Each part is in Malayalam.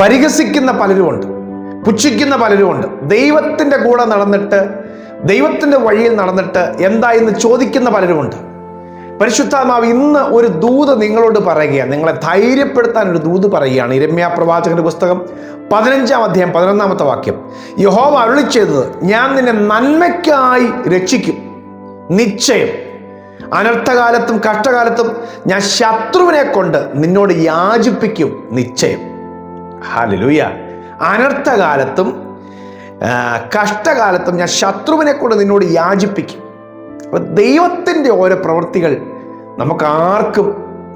പരിഹസിക്കുന്ന പലരുമുണ്ട് പുച്ഛിക്കുന്ന പലരുമുണ്ട്. ദൈവത്തിന്റെ കൂടെ നടന്നിട്ട് ദൈവത്തിന്റെ വഴിയിൽ നടന്നിട്ട് എന്താ എന്ന് ചോദിക്കുന്ന പലരുമുണ്ട്. പരിശുദ്ധാത്മാവ് ഇന്ന് ഒരു ദൂത് നിങ്ങളോട് പറയുകയാണ്. നിങ്ങളെ ധൈര്യപ്പെടുത്താൻ ഒരു ദൂത് പറയുകയാണ്. ഇരമ്യ പ്രവാചകന്റെ പുസ്തകം പതിനഞ്ചാം അധ്യായം പതിനൊന്നാമത്തെ വാക്യം. യഹോവ അരുളി ചെയ്തത് ഞാൻ നിന്നെ നന്മയ്ക്കായി രക്ഷിക്കും. നിശ്ചയം. അനർത്ഥകാലത്തും കഷ്ടകാലത്തും ഞാൻ ശത്രുവിനെ കൊണ്ട് നിന്നോട് യാചിപ്പിക്കും. നിശ്ചയം. ഹാലലൂയ അനർത്ഥകാലത്തും കഷ്ടകാലത്തും ഞാൻ ശത്രുവിനെ കൊണ്ട് നിന്നോട് യാചിപ്പിക്കും. അപ്പൊ ദൈവത്തിന്റെ ഓരോ പ്രവൃത്തികൾ നമുക്ക് ആർക്കും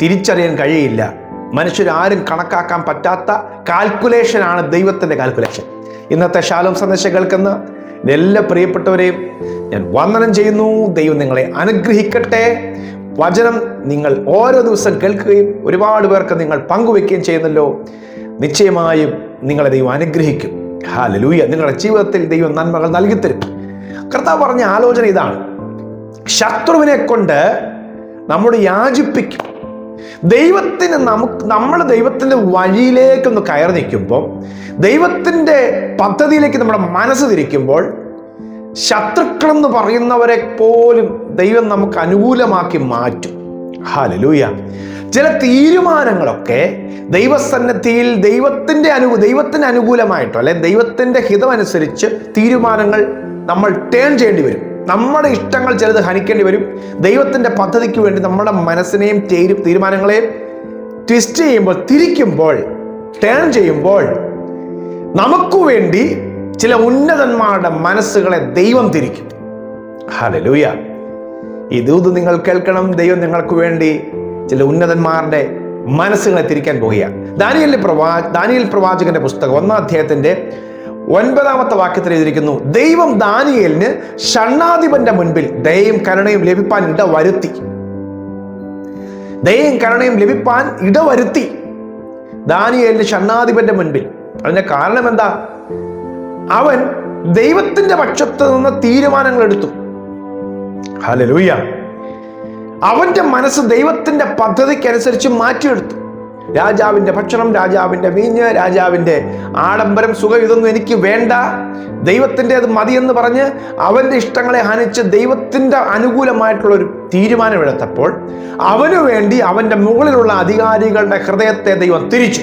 തിരിച്ചറിയാൻ കഴിയില്ല. മനുഷ്യരാരും കണക്കാക്കാൻ പറ്റാത്ത കാൽക്കുലേഷനാണ് ദൈവത്തിന്റെ കാൽക്കുലേഷൻ ഇന്നത്തെ ശാലോം സന്ദേശം കേൾക്കുന്ന എല്ലാ പ്രിയപ്പെട്ടവരെയും ഞാൻ വന്ദനം ചെയ്യുന്നു. ദൈവം നിങ്ങളെ അനുഗ്രഹിക്കട്ടെ. വചനം നിങ്ങൾ ഓരോ ദിവസം കേൾക്കുകയും ഒരുപാട് പേർക്ക് നിങ്ങൾ പങ്കുവെക്കുകയും ചെയ്യുന്നല്ലോ. നിശ്ചയമായും നിങ്ങളെ ദൈവം അനുഗ്രഹിക്കും. ഹാലലൂയ നിങ്ങളുടെ ജീവിതത്തിൽ ദൈവം നന്മകൾ നൽകിത്തരും. കർത്താവ് പറഞ്ഞ ആലോചന ഇതാണ്. ശത്രുവിനെ കൊണ്ട് നമ്മോട് യാചിപ്പിക്കും. ദൈവത്തിന് നമുക്ക് നമ്മൾ ദൈവത്തിന്റെ വഴിയിലേക്കൊന്ന് കയറി നിൽക്കുമ്പോൾ ദൈവത്തിന്റെ പദ്ധതിയിലേക്ക് നമ്മുടെ മനസ്സ് തിരിക്കുമ്പോൾ ശത്രുക്കളെന്ന് പറയുന്നവരെ പോലും ദൈവം നമുക്ക് അനുകൂലമാക്കി മാറ്റും. ഹാലലൂയ ചില തീരുമാനങ്ങളൊക്കെ ദൈവസന്നദ്ധിയിൽ ദൈവത്തിന്റെ അനു ദൈവത്തിന് അനുകൂലമായിട്ടോ അല്ലെ ദൈവത്തിന്റെ ഹിതമനുസരിച്ച് തീരുമാനങ്ങൾ നമ്മൾ ടേൺ ചെയ്യേണ്ടി വരും. നമ്മുടെ ഇഷ്ടങ്ങൾ ചിലത് ഹനിക്കേണ്ടി വരും. ദൈവത്തിന്റെ പദ്ധതിക്ക് വേണ്ടി നമ്മുടെ മനസ്സിനെയും തീരു തീരുമാനങ്ങളെയും ട്വിസ്റ്റ് ചെയ്യുമ്പോൾ തിരിക്കുമ്പോൾ ടേൺ ചെയ്യുമ്പോൾ നമുക്ക് വേണ്ടി ചില ഉന്നതന്മാരുടെ മനസ്സുകളെ ദൈവം തിരിക്കും. ഹലലൂയ ഈ നിങ്ങൾ കേൾക്കണം. ദൈവം നിങ്ങൾക്ക് വേണ്ടി ചില ഉന്നതന്മാരുടെ മനസ്സുകളെ തിരിക്കാൻ പോവുകയാണ്. ദാനിയലിലെ പ്രവാ ദാനിയൽ പ്രവാചകന്റെ പുസ്തകം ഒന്നാം അധ്യായത്തിന്റെ ഒൻപതാമത്തെ വാക്യത്തിൽ എഴുതിയിരിക്കുന്നു ദൈവം ദാനിയലിന് ഷണ്ണാധിപന്റെ മുൻപിൽ ദയയും കരുണയും ലഭിപ്പാൻ ഇടവരുത്തി. ദയയും കരുണയും ലഭിപ്പാൻ ഇടവരുത്തി. ദാനിയലിന് ഷണ്ണാധിപന്റെ മുൻപിൽ. അതിന്റെ കാരണം എന്താ? അവൻ ദൈവത്തിന്റെ പക്ഷത്ത് നിന്ന് തീരുമാനങ്ങൾ എടുത്തു. ഹലലൂയ അവന്റെ മനസ്സ് ദൈവത്തിന്റെ പദ്ധതിക്കനുസരിച്ച് മാറ്റിയെടുത്തു. രാജാവിന്റെ ഭക്ഷണം രാജാവിന്റെ വീഞ്ഞ് രാജാവിന്റെ ആഡംബരം സുഖം ഇതൊന്നും എനിക്ക് വേണ്ട. ദൈവത്തിന്റെ അത് മതിയെന്ന് പറഞ്ഞ് അവന്റെ ഇഷ്ടങ്ങളെ ഹനിച്ച് ദൈവത്തിന്റെ അനുകൂലമായിട്ടുള്ള ഒരു തീരുമാനമെടുത്തപ്പോൾ അവനു വേണ്ടി അവന്റെ മുകളിലുള്ള അധികാരികളുടെ ഹൃദയത്തെ ദൈവം തിരിച്ചു.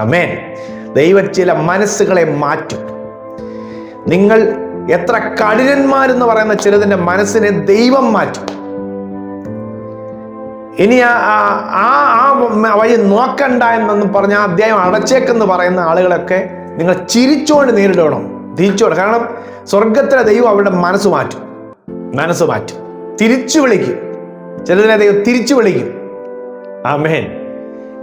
അമേൻ ദൈവം ചില മനസ്സുകളെ മാറ്റും. നിങ്ങൾ എത്ര കഠിനന്മാരെന്ന് പറയുന്ന ചിലതിന്റെ മനസ്സിനെ ദൈവം മാറ്റും. ഇനി ആ ആ- വഴി നോക്കണ്ട എന്നൊന്നും പറഞ്ഞ ആ അധ്യായം അടച്ചേക്കെന്ന് പറയുന്ന ആളുകളൊക്കെ നിങ്ങൾ ചിരിച്ചുകൊണ്ട് നേരിടണം തിരിച്ചുകൊണ്ട് കാരണം സ്വർഗത്തിലെ ദൈവം അവരുടെ മനസ്സ് മാറ്റും മനസ്സ് മാറ്റും. തിരിച്ചു വിളിക്കും. ചിലതിനെ ദൈവം തിരിച്ചു വിളിക്കും. ആമേൻ.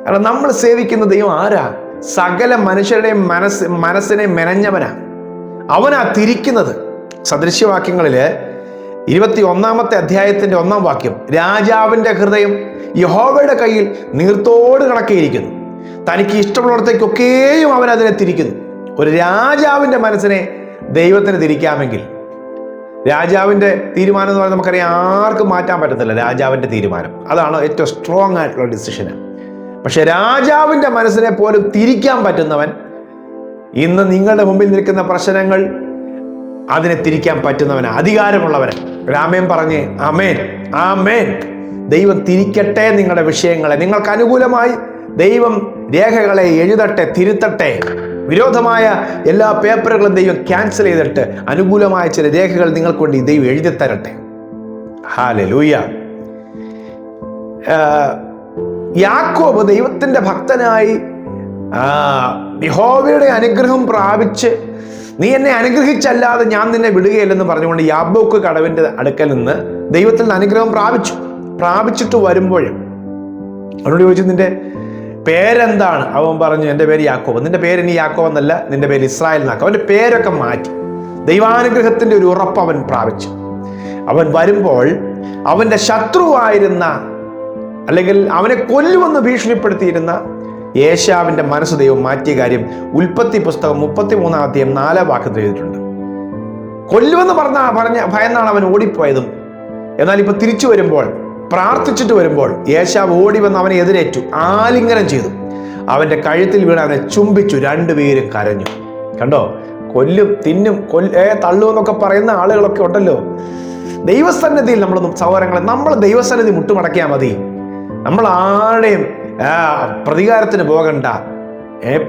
കാരണം നമ്മൾ സേവിക്കുന്ന ദൈവം ആരാ? സകല മനുഷ്യരുടെയും മനസ്സ് മനസ്സിനെ മെനഞ്ഞവനാ. അവനാ തിരിക്കുന്നത്. സദൃശ്യവാക്യങ്ങളിൽ ഇരുപത്തി ഒന്നാമത്തെ അധ്യായത്തിന്റെ ഒന്നാം വാക്യം രാജാവിന്റെ ഹൃദയം യഹോവയുടെ കയ്യിൽ നീർത്തോട് കണക്കിയിരിക്കുന്നു. തനിക്ക് ഇഷ്ടമുള്ളിടത്തേക്കൊക്കെയും അവൻ അതിനെ തിരിക്കുന്നു. ഒരു രാജാവിന്റെ മനസ്സിനെ ദൈവത്തിന് തിരിക്കാമെങ്കിൽ രാജാവിന്റെ തീരുമാനം എന്ന് പറഞ്ഞാൽ നമുക്കറിയാം ആർക്കും മാറ്റാൻ പറ്റത്തില്ല രാജാവിന്റെ തീരുമാനം. അതാണ് ഏറ്റവും സ്ട്രോങ് ആയിട്ടുള്ള ഡിസിഷന് പക്ഷെ രാജാവിന്റെ മനസ്സിനെ പോലും തിരിക്കാൻ പറ്റുന്നവൻ ഇന്ന് നിങ്ങളുടെ മുമ്പിൽ നിൽക്കുന്ന പ്രശ്നങ്ങൾ അതിനെ തിരിക്കാൻ പറ്റുന്നവന്. അധികാരമുള്ളവന് രാമേൻ പറഞ്ഞ് ആമേൻ ആമേൻ. ദൈവം തിരിക്കട്ടെ നിങ്ങളുടെ വിഷയങ്ങളെ. നിങ്ങൾക്ക് അനുകൂലമായി ദൈവം രേഖകളെ എഴുതട്ടെ തിരുത്തട്ടെ. വിരോധമായ എല്ലാ പേപ്പറുകളും ദൈവം ക്യാൻസൽ ചെയ്തിട്ട് അനുകൂലമായ ചില രേഖകൾ നിങ്ങൾക്ക് വേണ്ടി ദൈവം എഴുതി തരട്ടെ. ഹാലെ ലൂയ യാക്കോബ് ദൈവത്തിന്റെ ഭക്തനായി യഹോവയുടെ അനുഗ്രഹം പ്രാപിച്ച് നീ എന്നെ അനുഗ്രഹിച്ചല്ലാതെ ഞാൻ നിന്നെ വിടുകയില്ലെന്ന് പറഞ്ഞുകൊണ്ട് യാബോക്ക് കടവിന്റെ അടുക്കൽ നിന്ന് ദൈവത്തിൽ നിന്ന് അനുഗ്രഹം പ്രാപിച്ചു. പ്രാപിച്ചിട്ട് വരുമ്പോൾ അവനോട് ചോദിച്ചു നിന്റെ പേരെന്താണ്? അവൻ പറഞ്ഞു എന്റെ പേര് യാക്കോബ്. നിന്റെ പേര് ഇനി യാക്കോബ് എന്നല്ല നിന്റെ പേര് ഇസ്രായേൽ എന്നാക്കും. അവന്റെ പേരൊക്കെ മാറ്റി. ദൈവാനുഗ്രഹത്തിന്റെ ഒരു ഉറപ്പ് അവൻ പ്രാപിച്ചു. അവൻ വരുമ്പോൾ അവന്റെ ശത്രുവായിരുന്ന അല്ലെങ്കിൽ അവനെ കൊല്ലുമെന്ന് ഭീഷണിപ്പെടുത്തിയിരുന്ന യേശാവിന്റെ മനസ്സ് ദൈവം മാറ്റിയ കാര്യം ഉൽപ്പത്തി പുസ്തകം മുപ്പത്തി മൂന്നാം അധ്യായം നാലാം വാക്യത്തിൽ എഴുതിയിട്ടുണ്ട്. കൊല്ലുമെന്ന് പറഞ്ഞ പറഞ്ഞ ഭയന്നാണ് അവൻ ഓടിപ്പോയതും എന്നാൽ ഇപ്പൊ തിരിച്ചു വരുമ്പോൾ പ്രാർത്ഥിച്ചിട്ട് വരുമ്പോൾ യേശാവ് ഓടി വന്ന് അവനെ എതിരേറ്റു ആലിംഗനം ചെയ്തു. അവന്റെ കഴുത്തിൽ വീണ് അവനെ ചുംബിച്ചു രണ്ടുപേരും കരഞ്ഞു. കണ്ടോ? കൊല്ലും തിന്നും കൊല്ല തള്ളും എന്നൊക്കെ പറയുന്ന ആളുകളൊക്കെ ഉണ്ടല്ലോ. ദൈവസന്നിധിയിൽ നമ്മൾ സഹോദരങ്ങളെ നമ്മൾ ദൈവസന്നിധി മുട്ടുമടക്കിയാൽ മതി. നമ്മൾ ആരുടെയും ആ, പ്രതികാരത്തിന് പോകണ്ട.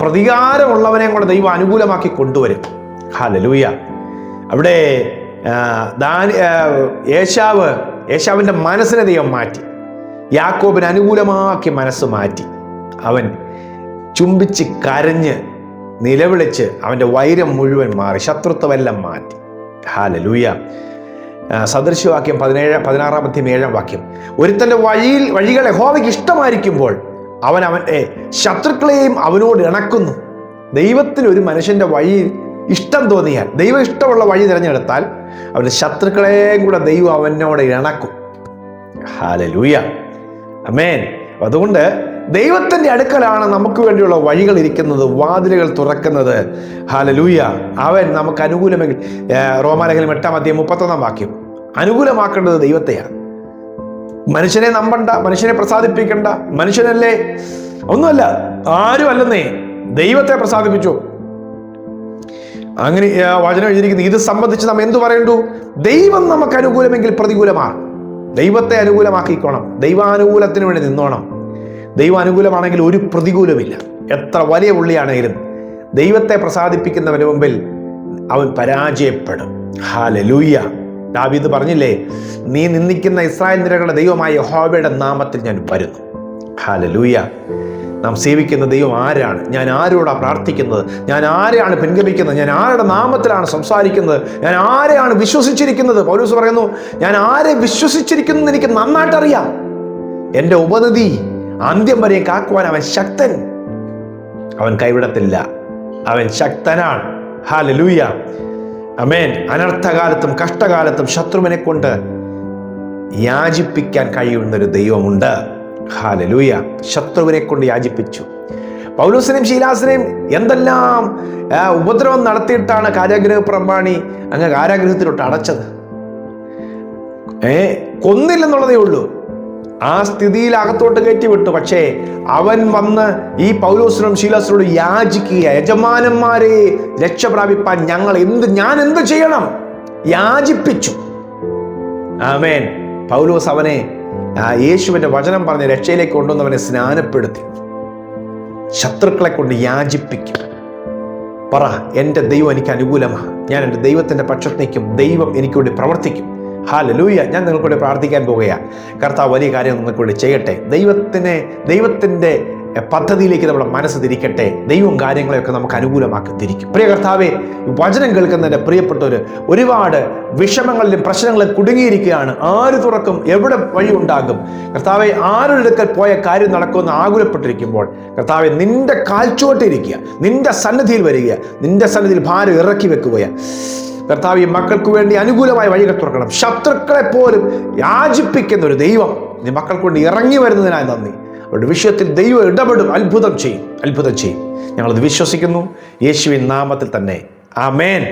പ്രതികാരമുള്ളവനെ കൂടെ ദൈവം അനുകൂലമാക്കി കൊണ്ടുവരും. ഹാലലൂയ അവിടെ ദാനി യേശാവ് ഏശാവ് ഏശാവിന്റെ മനസ്സിനെ ദൈവം മാറ്റി. യാക്കോബിന് അനുകൂലമാക്കി മനസ്സ് മാറ്റി. അവൻ ചുംബിച്ച് കരഞ്ഞ് നിലവിളിച്ച് അവന്റെ വൈരം മുഴുവൻ മാറി ശത്രുത്വമെല്ലാം മാറ്റി. ഹാലലൂയ ആ, സദൃശവാക്യം പതിനേഴ് പതിനാറാമത്തെയും ഏഴാം വാക്യം. ഒരുത്തന്റെ വഴിയിൽ വഴികളെ ഹോവയ്ക്ക് ഇഷ്ടമായിരിക്കുമ്പോൾ അവൻ അവന്റെ ശത്രുക്കളെയും അവനോട് ഇണക്കുന്നു. ദൈവത്തിന് ഒരു മനുഷ്യന്റെ വഴി ഇഷ്ടം തോന്നിയാൽ ദൈവം ഇഷ്ടമുള്ള വഴി തിരഞ്ഞെടുത്താൽ അവന്റെ ശത്രുക്കളെയും കൂടെ ദൈവം അവനോട് ഇണക്കും. ഹാലലൂയ അമേൻ അതുകൊണ്ട് ദൈവത്തിന്റെ അടുക്കലാണ് നമുക്ക് വേണ്ടിയുള്ള വഴികൾ ഇരിക്കുന്നത് വാതിലുകൾ തുറക്കുന്നത്. ഹാലലൂയ അവൻ നമുക്ക് അനുകൂലമെങ്കിൽ റോമാലേഖനം എട്ടാം അധ്യയം മുപ്പത്തൊന്നാം വാക്യം. അനുകൂലമാക്കേണ്ടത് ദൈവത്തെയാണ്. മനുഷ്യനെ നമ്പണ്ട മനുഷ്യനെ പ്രസാദിപ്പിക്കണ്ട മനുഷ്യനല്ലേ? ഒന്നുമല്ല ആരും അല്ലെന്നേ ദൈവത്തെ പ്രസാദിപ്പിച്ചു. അങ്ങനെ വചനം എഴുതിയിരിക്കുന്നു ഇത് സംബന്ധിച്ച് നാം എന്തു പറയണ്ടു? ദൈവം നമുക്ക് അനുകൂലമെങ്കിൽ പ്രതികൂലമാണ്. ദൈവത്തെ അനുകൂലമാക്കിക്കോണം. ദൈവാനുകൂലത്തിന് വേണ്ടി നിന്നോണം. ദൈവം അനുകൂലമാണെങ്കിൽ ഒരു പ്രതികൂലമില്ല എത്ര വലിയ ഉള്ളിയാണെങ്കിലും ദൈവത്തെ പ്രസാദിപ്പിക്കുന്നവന് മുമ്പിൽ അവൻ പരാജയപ്പെടും. ഹാലലൂയ ദാവീദ് പറഞ്ഞില്ലേ നീ നിന്ദിക്കുന്ന ഇസ്രായേൽ നിരകളുടെ ദൈവമായ യഹോവയുടെ നാമത്തിൽ ഞാൻ വരുന്നു. ഹാലലൂയ നാം സേവിക്കുന്ന ദൈവം ആരാണ്? ഞാൻ ആരോടാണ് പ്രാർത്ഥിക്കുന്നത്? ഞാൻ ആരെയാണ് പിൻഗമിക്കുന്നത്? ഞാൻ ആരുടെ നാമത്തിലാണ് സംസാരിക്കുന്നത്? ഞാൻ ആരെയാണ് വിശ്വസിച്ചിരിക്കുന്നത്? പൗലൂസ് പറയുന്നു ഞാൻ ആരെ വിശ്വസിച്ചിരിക്കുന്നു എന്ന് എനിക്ക് നന്നായിട്ടറിയാം എന്റെ ഉപനിധി അന്ത്യം വരെ കാക്കുവാൻ അവൻ ശക്തൻ. അവൻ കൈവിടത്തില്ല. അവൻ ശക്തനാണ്. ഹാലലൂയ അമേൻ അനർത്ഥകാലത്തും കഷ്ടകാലത്തും ശത്രുവിനെ കൊണ്ട് യാചിപ്പിക്കാൻ കഴിയുന്നൊരു ദൈവമുണ്ട്. ഹാലലൂയ. ശത്രുവിനെ കൊണ്ട് യാചിപ്പിച്ചു. പൗലൂസിനെയും ശീലാസിനെയും എന്തെല്ലാം ഉപദ്രവം നടത്തിയിട്ടാണ് കാരാഗ്രഹ പ്രമാണി അങ്ങ് കാരാഗ്രഹത്തിലോട്ട് അടച്ചത്. ഏ കൊന്നില്ലെന്നുള്ളതേ ഉള്ളൂ. ആ സ്ഥിതിയിൽ അകത്തോട്ട് കയറ്റി വിട്ടു പക്ഷേ അവൻ വന്ന് ഈ പൗലോസിനും ശീലാസിനോട് യാചിക്കുക യജമാനന്മാരെ രക്ഷ പ്രാപിപ്പാൻ ഞങ്ങൾ എന്ത് ഞാൻ എന്ത് ചെയ്യണം? യാചിപ്പിച്ചു. ആമേൻ. പൗലോസ് അവനെ യേശുവിന്റെ വചനം പറഞ്ഞ് രക്ഷയിലേക്ക് കൊണ്ടുവന്നവനെ സ്നാനപ്പെടുത്തി. ശത്രുക്കളെ കൊണ്ട് യാചിപ്പിക്കും. പറ എന്റെ ദൈവം എനിക്ക് അനുകൂലമാണ്. ഞാൻ എന്റെ ദൈവത്തിന്റെ പക്ഷത്തേക്കും ദൈവം എനിക്ക് വേണ്ടി പ്രവർത്തിക്കും. ഹാലലൂയ ഞാൻ നിങ്ങൾക്കൂടെ പ്രാർത്ഥിക്കാൻ പോകുകയാണ് കർത്താവ് വലിയ കാര്യം നിങ്ങൾക്കൂടെ ചെയ്യട്ടെ. ദൈവത്തിനെ ദൈവത്തിന്റെ പദ്ധതിയിലേക്ക് നമ്മുടെ മനസ്സ് തിരിക്കട്ടെ. ദൈവം കാര്യങ്ങളെയൊക്കെ നമുക്ക് അനുകൂലമാക്കി തിരിക്കും. പ്രിയ കർത്താവെ വചനം കേൾക്കുന്നതിന്റെ പ്രിയപ്പെട്ടവർ ഒരുപാട് വിഷമങ്ങളിലും പ്രശ്നങ്ങളിലും കുടുങ്ങിയിരിക്കുകയാണ്. ആര് തുറക്കും എവിടെ വഴി ഉണ്ടാകും? കർത്താവെ അടുക്കൽ പോയ കാര്യം നടക്കുമെന്ന് ആകുലപ്പെട്ടിരിക്കുമ്പോൾ കർത്താവെ നിന്റെ കാൽച്ചുവട്ടിരിക്കുക നിന്റെ സന്നിധിയിൽ വരിക. നിന്റെ സന്നിധിയിൽ ഭാരം ഇറക്കി വെക്കുകയാണ് കർത്താവ് ഈ മക്കൾക്ക് വേണ്ടി അനുകൂലമായ വഴികൾ തുറക്കണം. ശത്രുക്കളെ പോലും യാചിപ്പിക്കുന്ന ഒരു ദൈവം നീ മക്കൾക്ക് വേണ്ടി ഇറങ്ങി വരുന്നതിനായി നന്ദി. അവരുടെ വിഷയത്തിൽ ദൈവം ഇടപെടും. അത്ഭുതം ചെയ്യും. അത്ഭുതം ചെയ്യും. ഞങ്ങളത് വിശ്വസിക്കുന്നു. യേശുവിൻ നാമത്തിൽ തന്നെ. ആമേൻ.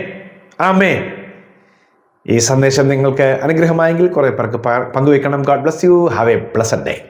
ആമേൻ. ഈ സന്ദേശം നിങ്ങൾക്ക് അനുഗ്രഹമായെങ്കിൽ കുറേ പേർക്ക് പങ്കുവയ്ക്കണം. God bless you have a blessed day